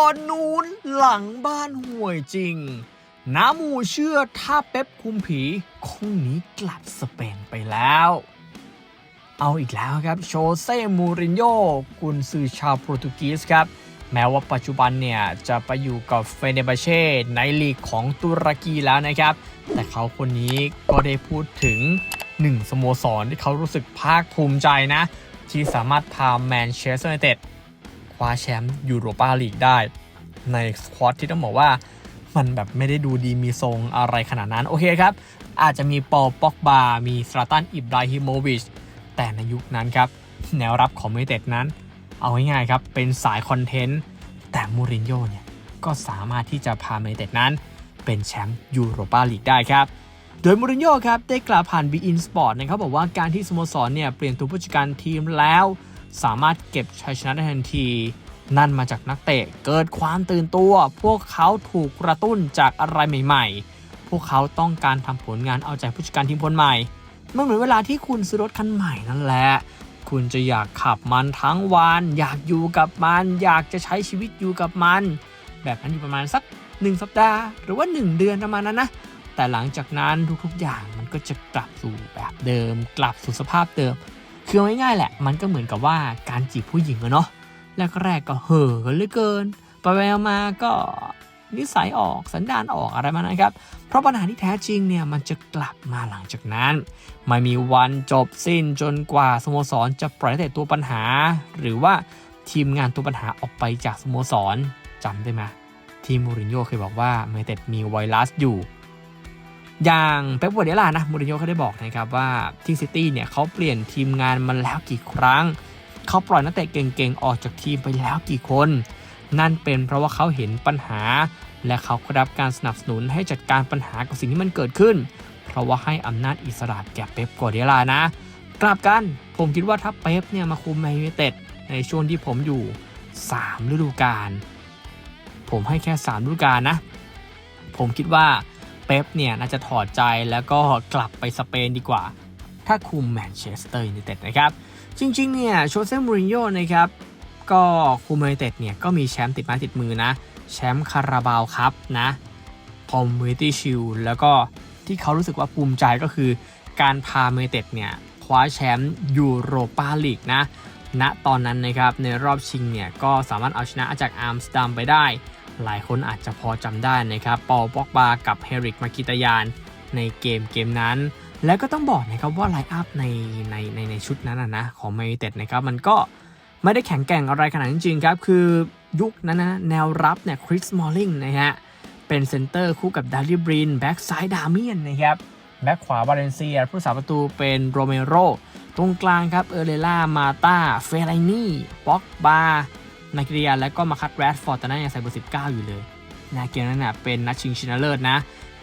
อนนู้นหลังบ้านห่วยจริง น้ำมูเชื่อถ้าเป๊ปคุมผี คงหนีกลับสเปนไปแล้ว เอาอีกแล้วครับ โชเซ่มูรินโญ่กุนซือชาวโปรตุเกสครับ แม้ว่าปัจจุบันเนี่ย จะไปอยู่กับเฟเนบาเช่ในลีกของตุรกีแล้วนะครับ แต่เขาคนนี้ก็ได้พูดถึงหนึ่งสโมสรที่เขารู้สึกภาคภูมิใจนะ ที่สามารถพาแมนเชสเตอร์ยูไนเต็ด ว้าแชมป์ยูโรปาลีกได้ ในสควอตที่ต้องบอกว่ามันแบบไม่ได้ดูดีมีทรงอะไรขนาดนั้น โอเคครับ อาจจะมีปอลป็อกบา มีสราตันอิบราฮิโมวิช แต่ในยุคนั้นครับ แนวรับของยูไนเต็ดนั้น เอาง่ายๆครับ เป็นสายคอนเทนต์ แต่มูรินโญ่เนี่ย ก็สามารถที่จะพายูไนเต็ดนั้น เป็นแชมป์ยูโรปาลีกได้ครับ โดยมูรินโญ่ครับ ได้กล่าวผ่าน b ีอินสปอร์ตนะครับบอกว่าการที่สโมสรเนี่ยเปลี่ยนตัวผู้จัดการทีมแล้ว สามารถเก็บชัยชนะได้ทันที นั่นมาจากนักเตะเกิดความตื่นตัว พวกเขาถูกกระตุ้นจากอะไรใหม่ ๆ พวกเขาต้องการทำผลงานเอาใจผู้จัดการทีมคนใหม่มันเหมือนเวลาที่คุณซื้อรถคันใหม่นั่นแหละ คุณจะอยากขับมันทั้งวัน อยากอยู่กับมัน อยากจะใช้ชีวิตอยู่กับมัน แบบนั้นอยู่ประมาณสัก 1 สัปดาห์ หรือว่า 1 เดือนประมาณนั้นนะ แต่หลังจากนั้นทุกๆอย่างมันก็จะกลับสู่แบบเดิม กลับสู่สภาพเดิม คือเอาง่ายๆแหละ มันก็เหมือนกับว่าการจีบผู้หญิงอะเนาะ แรกๆก็เห่อกันเหลือเกินไปไปมาก็นิสัยออกสันดานออกอะไรมานะครับ เพราะปัญหาที่แท้จริงเนี่ยมันจะกลับมาหลังจากนั้น ไม่มีวันจบสิ้นจนกว่าสโมสรจะปล่อยนักเตะตัวปัญหา หรือว่าทีมงานตัวปัญหาออกไปจากสโมสรจำได้ไหมที่มูรินโญ่เคยบอกว่าเมเต็ดมีไวรัสอยู่ อย่างเป๊ปกัวร์ดิโอลานะมูรินโญ่เขาได้บอกนะครับว่าที่ซิตี้เนี่ยเขาเปลี่ยนทีมงานมาแล้วกี่ครั้ง เขาปล่อยนักเตะเก่งๆ ออกจากทีมไปแล้วกี่คน นั่นเป็นเพราะว่าเขาเห็นปัญหา และเขาก็รับการสนับสนุนให้จัดการปัญหากับสิ่งที่มันเกิดขึ้น เพราะว่าให้อำนาจอิสระแก่เป๊ปกัวร์ดิโอลานะ กลับกันผมคิดว่าถ้าเป๊ปเนี่ยมาคุมแมนยูเต็ดในช่วงที่ผมอยู่ 3 ฤดูกาลผมให้แค่ 3 ฤดูกาลนะ ผมคิดว่าเป๊ปเนี่ยน่าจะถอดใจแล้วก็กลับไปสเปนดีกว่า ถ้าคุมแมนเชสเตอร์ยูไนเต็ดนะครับ จริงๆ เนี่ยโชเซ่มูรินโญ่นะครับ ก็คุมยูไนเต็ดเนี่ยก็มีแชมป์ติดไม้ติดมือนะ แชมป์คาราบาวครับนะคอมมูนิตี้ชิลแล้วก็ที่เขารู้สึกว่าภูมิใจก็คือ การพายูไนเต็ดเนี่ยคว้าแชมป์ยูโรปาลีกนะณตอนนั้นนะครับในรอบชิงเนี่ยก็สามารถเอาชนะจากอาร์มสเตอร์ดัมไปได้ หลายคนอาจจะพอจำได้นะครับ ปอลป็อกบากับเฮริกมากิตายาน ในเกมเกมนั้น แล้วก็ต้องบอกนะครับว่าไลน์อัพในในในในชุดนั้นนะของแมนยูเต็ดนะครับมันก็ไม่ได้แข็งแกร่งอะไรขนาดจริงๆครับ คือยุคนั้นนะแนวรับเนี่ยคริสมอลลิงนะฮะเป็นเซนเตอร์คู่กับดาริบรินแบ็กซ้ายดาเมียนนะครับแบ็กขวาบาเลนเซีย ผู้สาประตูเป็นโรเมโรตรงกลางครับเอเรล่ามาตาเฟรไลนี่ป็อกบานาคิเรียแล้วก็มาคัตแรดฟอร์ดตอนนั้นยังใส่เบอร์19 อยู่เลยนะเกมนั้นนะเป็นนัดชิงชนะเลิศนะ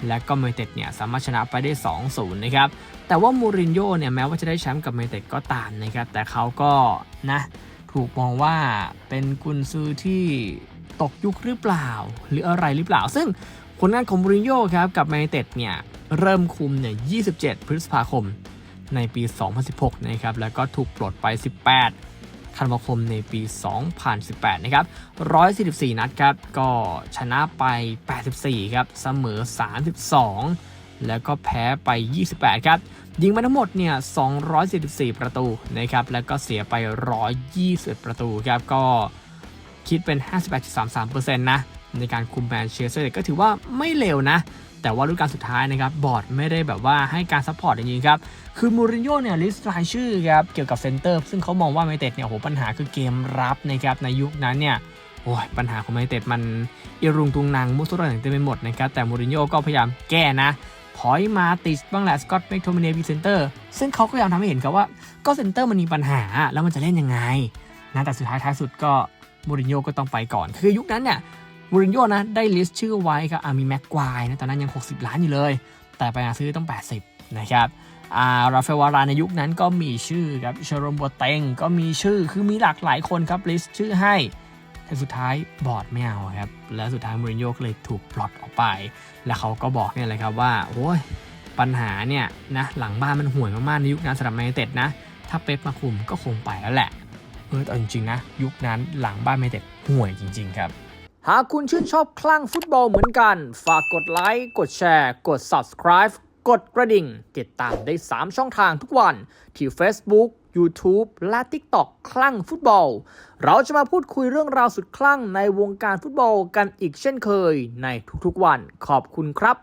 และก็เมเต็ดเนี่ยสามารถชนะไปได้ 2-0 นะครับ แต่ว่ามูรินโญ่เนี่ยแม้ว่าจะได้แชมป์กับเมเต็ดก็ตามนะครับ แต่เขาก็นะถูกมองว่าเป็นกุนซือที่ตกยุคหรือเปล่า หรืออะไรหรือเปล่า ซึ่งผลงานของมูรินโญ่ครับกับเมเต็ดเนี่ยเริ่มคุมเนี่ย 27 พฤษภาคมในปี 2016 นะครับ แล้วก็ถูกปลดไป 18 ธันวาคมในปี 2018 นะครับ 144 นัดครับ ก็ชนะไป 84 ครับ เสมอ 32 แล้วก็แพ้ไป 28 ครับ ยิงมาทั้งหมดเนี่ย 244 ประตูนะครับ แล้วก็เสียไป 120 ประตูครับ ก็คิดเป็น 58.33%นะ ในการคุมแมนเชสเตอร์ก็ถือว่าไม่เลวนะ แต่ว่าฤดูกาลสุดท้ายนะครับบอร์ดไม่ได้แบบว่าให้การซัพพอร์ตจริงๆครับคือมูรินโญ่เนี่ยลิสต์รายชื่อครับเกี่ยวกับเซนเตอร์ซึ่งเขามองว่าไมเต็ดเนี่ยโหปัญหาคือเกมรับนะครับในยุคนั้นเนี่ยโอ้ยปัญหาของไมเต็ดมันอิรุงตุงนางมุสุรอย่างเต็มไปหมดนะครับแต่มูรินโญ่ก็พยายามแก้นะถอยมาติดบ้างแหละสกอตแมคโทมิเนบีเซนเตอร์ซึ่งเขาก็พยายามทำให้เห็นครับว่าก็เซนเตอร์มันมีปัญหาแล้วมันจะเล่นยังไงนะแต่สุดท้ายท้ายสุดก็มูรินโญ่ก็ต้องไปก่อน คือยุคนั้นเนี่ย มูรินโญ่นะได้ลิสต์ชื่อไว้ครับอามีแม็กควายนะตอนนั้นยัง 60 ล้านอยู่เลย แต่ไปหาซื้อต้อง 80 นะครับอาราเฟลวาราในยุคนั้นก็มีชื่อครับเชโรมบัวเตงก็มีชื่อคือมีหลากหลายคนครับลิสต์ชื่อให้แต่สุดท้ายบอร์ดไม่เอาครับ และสุดท้ายมูรินโญ่ก็เลยถูกปลดออกไป แล้วเขาก็บอกเนี่ยเลยครับว่าโอ้ยปัญหาเนี่ยนะหลังบ้านมันห่วยมากๆในยุคนั้นสำหรับแมนเต็ดนะ ถ้าเป๊ปมาคุมก็คงไปแล้วแหละเออแต่จริงๆนะ ยุคนั้นหลังบ้านแมนยูไนเต็ดห่วยจริง ๆ ครับ หากคุณชื่นชอบคลั่งฟุตบอลเหมือนกัน ฝากกดไลค์ กดแชร์ กด subscribe กดกระดิ่ง ติดตามได้ 3 ช่องทางทุกวัน ที่ Facebook YouTube และ TikTok คลั่งฟุตบอล เราจะมาพูดคุยเรื่องราวสุดคลั่งในวงการฟุตบอลกันอีกเช่นเคยในทุกๆวัน ขอบคุณครับ